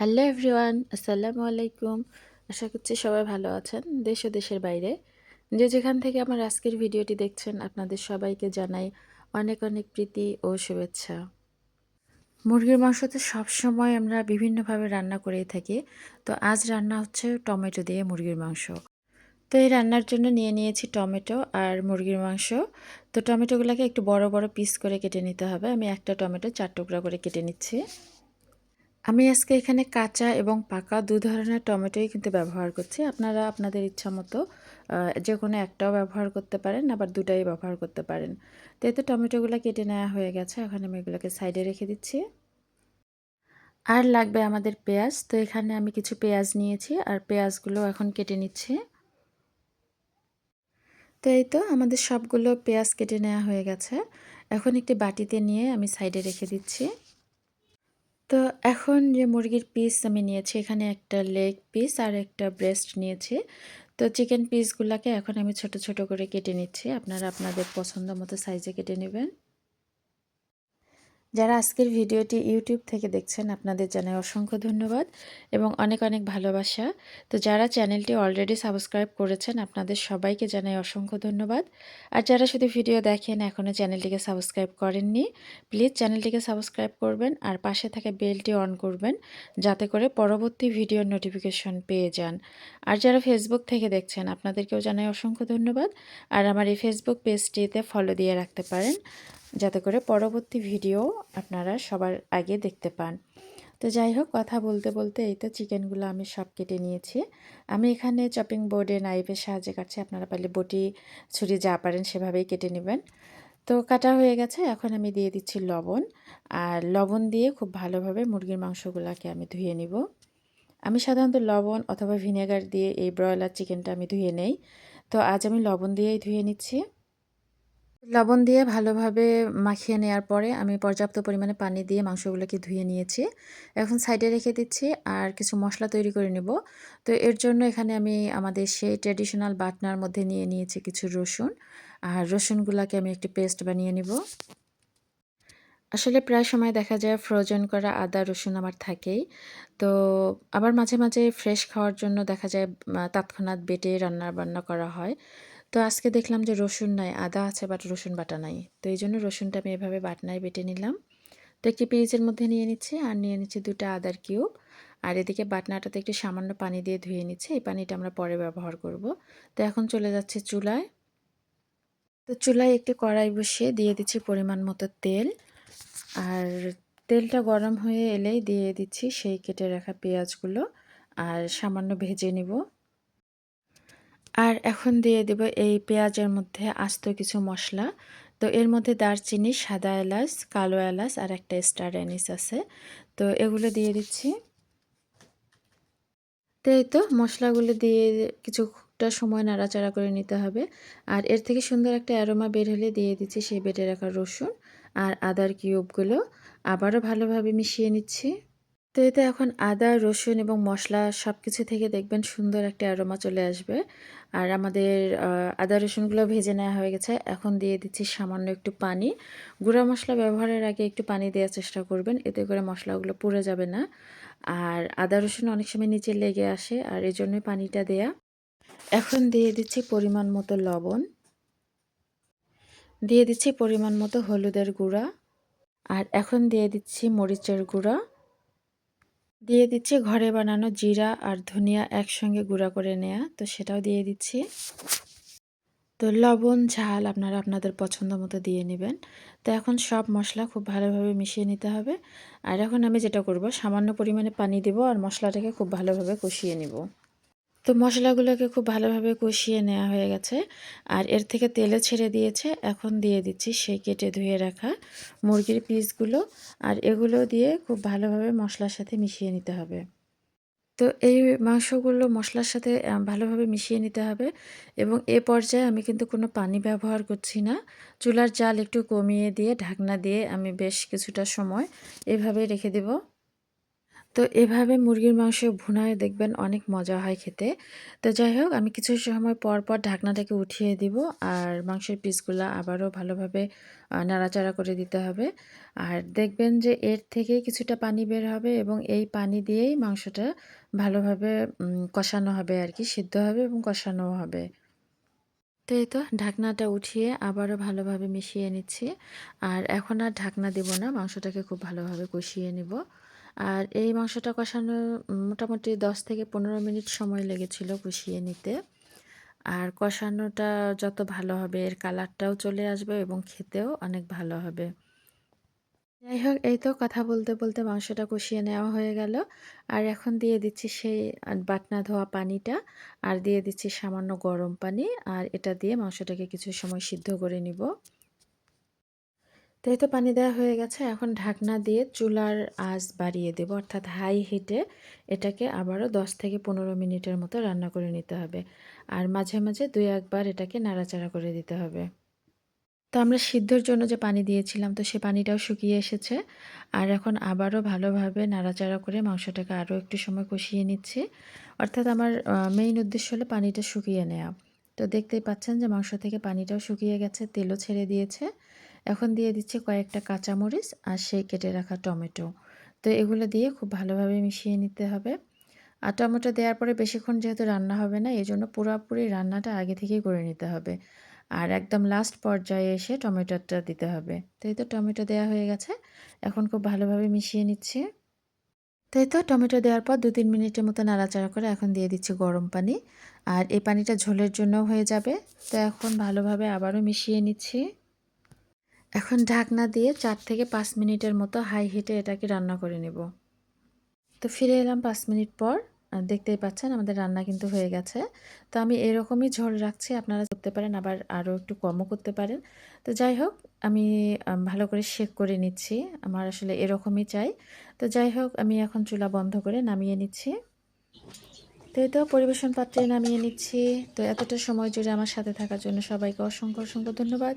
Hello everyone, আসসালামু আলাইকুম। আশা করছি সবাই ভালো আছেন, দেশ ও দেশের বাইরে। যে যেখান থেকে আমার আজকের ভিডিওটি দেখছেন, আপনাদের সবাইকে জানাই অনেক অনেক প্রীতি ও শুভেচ্ছা। মুরগির মাংস তো সবসময় আমরা বিভিন্নভাবে রান্না করেই থাকি। তো আজ রান্না হচ্ছে টমেটো দিয়ে মুরগির মাংস। তো এই রান্নার জন্য নিয়ে নিয়েছি টমেটো আর মুরগির মাংস। তো টমেটোগুলোকে একটু বড় বড় পিস করে কেটে নিতে হবে। আমি একটা টমেটো চার টুকরা করে কেটে নিচ্ছি। আমি আজকে এখানে কাঁচা এবং পাকা দু ধরনের টমেটোই কিন্তু ব্যবহার করছি। আপনারা আপনাদের ইচ্ছা মতো যে কোনো একটাও ব্যবহার করতে পারেন, আবার দুটাই ব্যবহার করতে পারেন। তো এতে টমেটোগুলো কেটে নেওয়া হয়ে গেছে, এখন আমি এগুলোকে সাইডে রেখে দিচ্ছি। আর লাগবে আমাদের পেঁয়াজ, তো এখানে আমি কিছু পেঁয়াজ নিয়েছি, আর পেঁয়াজগুলো এখন কেটে নিচ্ছি। তো এই তো আমাদের সবগুলো পেঁয়াজ কেটে নেওয়া হয়ে গেছে। এখন একটি বাটিতে নিয়ে আমি সাইডে রেখে দিচ্ছি। তো এখন যে মুরগির পিস আমি নিয়েছি, এখানে একটা লেগ পিস আর একটা ব্রেস্ট নিয়েছি। তো চিকেন পিসগুলোকে এখন আমি ছোট ছোট করে কেটে নিচ্ছি। আপনারা আপনাদের পছন্দ মতো সাইজে কেটে নেবেন। যারা আজকের ভিডিওটি ইউটিউব থেকে দেখছেন, আপনাদের জানাই অসংখ্য ধন্যবাদ এবং অনেক অনেক ভালোবাসা। তো যারা চ্যানেলটি অলরেডি সাবস্ক্রাইব করেছেন, আপনাদের সবাইকে জানাই অসংখ্য ধন্যবাদ। আর যারা শুধু ভিডিও দেখেন এখনও চ্যানেলটিকে সাবস্ক্রাইব করেননি প্লিজ চ্যানেলটিকে সাবস্ক্রাইব করবেন আর পাশে থাকা বেলটি অন করবেন, যাতে করে পরবর্তী ভিডিওর নোটিফিকেশন পেয়ে যান। আর যারা ফেসবুক থেকে দেখছেন, আপনাদেরকেও জানাই অসংখ্য ধন্যবাদ। আর আমার এই ফেসবুক পেজটিতে ফলো দিয়ে রাখতে পারেন। যাতে করে পরবর্তী ভিডিও আপনারা সবার আগে দেখতে পান। তো যাই হোক, কথা বলতে বলতে এই তো চিকেনগুলো আমি সব কেটে নিয়েছি। আমি এখানে চপিং বোর্ডে নাইফের সাহায্যে কাটছি। আপনারা পারলে বটি ছুরি যা পারেন সেভাবেই কেটে নেবেন। তো কাটা হয়ে গেছে। এখন আমি দিয়ে দিচ্ছি লবণ। আর লবণ দিয়ে খুব ভালোভাবে মুরগির মাংসগুলোকে আমি ধুয়ে নিব। আমি সাধারণত লবণ অথবা ভিনেগার দিয়ে এই ব্রয়লার চিকেনটা আমি ধুয়ে নেই। তো আজ আমি লবণ দিয়েই ধুয়ে নিচ্ছি। লবণ দিয়ে ভালোভাবে মাখিয়ে নেওয়ার পরে আমি পর্যাপ্ত পরিমাণে পানি দিয়ে মাংসগুলোকে ধুয়ে নিয়েছি। এখন সাইডে রেখে দিচ্ছি আর কিছু মশলা তৈরি করে নেব। তো এর জন্য এখানে আমি আমাদের সেই ট্র্যাডিশনাল বাটনার মধ্যে নিয়ে নিয়েছি কিছু রসুন। আর রসুনগুলোকে আমি একটি পেস্ট বানিয়ে নিব। আসলে প্রায় সময় দেখা যায় ফ্রোজেন করা আদা, রসুন আমার থাকেই। তো আবার মাঝে মাঝে ফ্রেশ খাওয়ার জন্য দেখা যায় তৎক্ষণাৎ বেটে রান্না বান্না করা হয়। তো আজকে দেখলাম যে রসুন নাই, আদা আছে বাট রসুন বাটা নাই। তো এই জন্য রসুনটা আমি এভাবে বাটনায় বেটে নিলাম। তো একটি পিরিজের মধ্যে নিয়ে নিচ্ছি আর নিয়ে নিচ্ছি দুটো আদার কিউব। আর এদিকে বাটনাটাতে একটু সামান্য পানি দিয়ে ধুয়ে নিচ্ছি, এই পানিটা আমরা পরে ব্যবহার করব। তো এখন চলে যাচ্ছে চুলায়। তো চুলায় একটি কড়াই বসিয়ে দিয়ে দিচ্ছি পরিমাণ মতো তেল। আর তেলটা গরম হয়ে এলেই দিয়ে দিচ্ছি সেই কেটে রাখা পেঁয়াজগুলো। আর সামান্য ভেজে নিব। আর এখন দিয়ে দেব এই পেঁয়াজের মধ্যে আস্ত কিছু মশলা। তো এর মধ্যে দারচিনি, সাদা এলাচ, কালো এলাচ আর একটা স্টার অ্যানিস আছে। তো এগুলো দিয়ে দিচ্ছি। তো এই তো মশলাগুলো দিয়ে কিছুটা সময় নাড়াচাড়া করে নিতে হবে। আর এর থেকে সুন্দর একটা অ্যারোমা বের হলে দিয়ে দিচ্ছি সেই বেটে রাখা রসুন আর আদার কিউবগুলো। আবারও ভালোভাবে মিশিয়ে নিচ্ছি। তো এতে এখন আদা, রসুন এবং মশলা সব কিছু থেকে দেখবেন সুন্দর একটা অ্যারোমা চলে আসবে। আর আমাদের আদা, রসুনগুলো ভেজে নেওয়া হয়ে গেছে। এখন দিয়ে দিচ্ছি সামান্য একটু পানি। গুঁড়া মশলা ব্যবহারের আগে একটু পানি দেওয়ার চেষ্টা করবেন। এতে করে মশলাগুলো পুড়ে যাবে না। আর আদা, রসুন অনেক সময় নিচে লেগে আসে, আর এই জন্যই পানিটা দেয়া। এখন দিয়ে দিচ্ছি পরিমাণ মতো লবণ। দিয়ে দিচ্ছি পরিমাণ মতো হলুদের গুঁড়া। আর এখন দিয়ে দিচ্ছি মরিচের গুঁড়া। দিয়ে দিচ্ছি ঘরে বানানো জিরা আর ধনিয়া একসঙ্গে গুঁড়া করে নেয়া, তো সেটাও দিয়ে দিচ্ছি। তো লবণ, ঝাল আপনারা আপনাদের পছন্দ মতো দিয়ে নেবেন। তো এখন সব মশলা খুব ভালোভাবে মিশিয়ে নিতে হবে। আর এখন আমি যেটা করব, সামান্য পরিমাণে পানি দেব আর মশলাটাকে খুব ভালোভাবে কষিয়ে নেব। তো মশলাগুলোকে খুব ভালোভাবে কষিয়ে নেওয়া হয়ে গেছে। আর এর থেকে তেলে ছেড়ে দিয়েছে। এখন দিয়ে দিচ্ছি সেই কেটে ধুয়ে রাখা মুরগির পিসগুলো। আর এগুলো দিয়ে খুব ভালোভাবে মশলার সাথে মিশিয়ে নিতে হবে। তো এই মাংসগুলো মশলার সাথে ভালোভাবে মিশিয়ে নিতে হবে। এবং এ পর্যায়ে আমি কিন্তু কোনো পানি ব্যবহার করছি না। চুলার জাল একটু কমিয়ে দিয়ে ঢাকনা দিয়ে আমি বেশ কিছুটা সময় এভাবে রেখে দেব। তো এভাবে মুরগির মাংস ভুনায় দেখবেন অনেক মজা হয় খেতে। তো যাই হোক, আমি কিছু সময় পর পর ঢাকনাটাকে উঠিয়ে দিব আর মাংসের পিসগুলো আবারও ভালোভাবে নাড়াচাড়া করে দিতে হবে। আর দেখবেন যে এর থেকে কিছুটা পানি বের হবে এবং এই পানি দিয়েই মাংসটা ভালোভাবে কষানো হবে আর কি, সিদ্ধ হবে এবং কষানো হবে। তো এই তো ঢাকনাটা উঠিয়ে আবারও ভালোভাবে মিশিয়ে নিচ্ছি। আর এখন আর ঢাকনা দেব না, মাংসটাকে খুব ভালোভাবে কষিয়ে নিব। আর এই মাংসটা কষানো মোটামুটি দশ থেকে পনেরো মিনিট সময় লেগেছিল কষিয়ে নিতে। আর কষানোটা যত ভালো হবে, এর কালারটাও চলে আসবে এবং খেতেও অনেক ভালো হবে। যাই হোক, এই তো কথা বলতে বলতে মাংসটা কষিয়ে নেওয়া হয়ে গেল। আর এখন দিয়ে দিচ্ছি সেই বাটনা ধোয়া পানিটা আর দিয়ে দিচ্ছি সামান্য গরম পানি। আর এটা দিয়ে মাংসটাকে কিছু সময় সিদ্ধ করে নিব। তো এই তো পানি দেওয়া হয়ে গেছে। এখন ঢাকনা দিয়ে চুলার আঁচ বাড়িয়ে দেব। অর্থাৎ হাই হিটে এটাকে আবারও 10 থেকে পনেরো মিনিটের মতো রান্না করে নিতে হবে। আর মাঝে মাঝে দুই একবার এটাকে নাড়াচাড়া করে দিতে হবে। তো আমরা সিদ্ধর জন্য যে পানি দিয়েছিলাম, তো সে পানিটাও শুকিয়ে এসেছে। আর এখন আবারও ভালোভাবে নাড়াচাড়া করে মাংসটাকে আরও একটু সময় কষিয়ে নিচ্ছি। অর্থাৎ আমার মেইন উদ্দেশ্য হলো পানিটা শুকিয়ে নেওয়া তো দেখতেই পাচ্ছেন যে মাংস থেকে পানিটাও শুকিয়ে গেছে, তেলও ছেড়ে দিয়েছে। এখন দিয়ে দিচ্ছি কয়েকটা কাঁচামরিচ আর সেই কেটে রাখা টমেটো। তো এগুলো দিয়ে খুব ভালোভাবে মিশিয়ে নিতে হবে। আর টমেটো দেওয়ার পরে বেশিক্ষণ যেহেতু রান্না হবে না এই জন্য পুরোপুরি রান্নাটা আগে থেকেই করে নিতে হবে। আর একদম লাস্ট পর্যায়ে এসে টমেটোটা দিতে হবে। তো এই তো টমেটো দেওয়া হয়ে গেছে। এখন খুব ভালোভাবে মিশিয়ে নিচ্ছি। তো এই তো টমেটো দেওয়ার পর দু তিন মিনিটের মতো নাড়াচাড়া করে এখন দিয়ে দিচ্ছি গরম পানি। আর এই পানিটা ঝোলের জন্য হয়ে যাবে। তো এখন ভালোভাবে আবারও মিশিয়ে নিচ্ছি। এখন ঢাকনা দিয়ে চার থেকে পাঁচ মিনিটের মতো হাই হিটে এটাকে রান্না করে নেব। তো ফিরে এলাম পাঁচ মিনিট পর। দেখতেই পাচ্ছেন আমাদের রান্না কিন্তু হয়ে গেছে। তো আমি এরকমই ঝোল রাখছি, আপনারা করতে পারেন, আবার আরও একটু কমও করতে পারেন। তো যাই হোক, আমি ভালো করে শেক করে নিচ্ছি। আমার আসলে এরকমই চাই। তো যাই হোক, আমি এখন চুলা বন্ধ করে নামিয়ে নিচ্ছি। তো এই তো পরিবেশন পাত্রে নামিয়ে নিচ্ছি। তো এতটা সময় জুড়ে আমার সাথে থাকার জন্য সবাইকে অসংখ্য অসংখ্য ধন্যবাদ।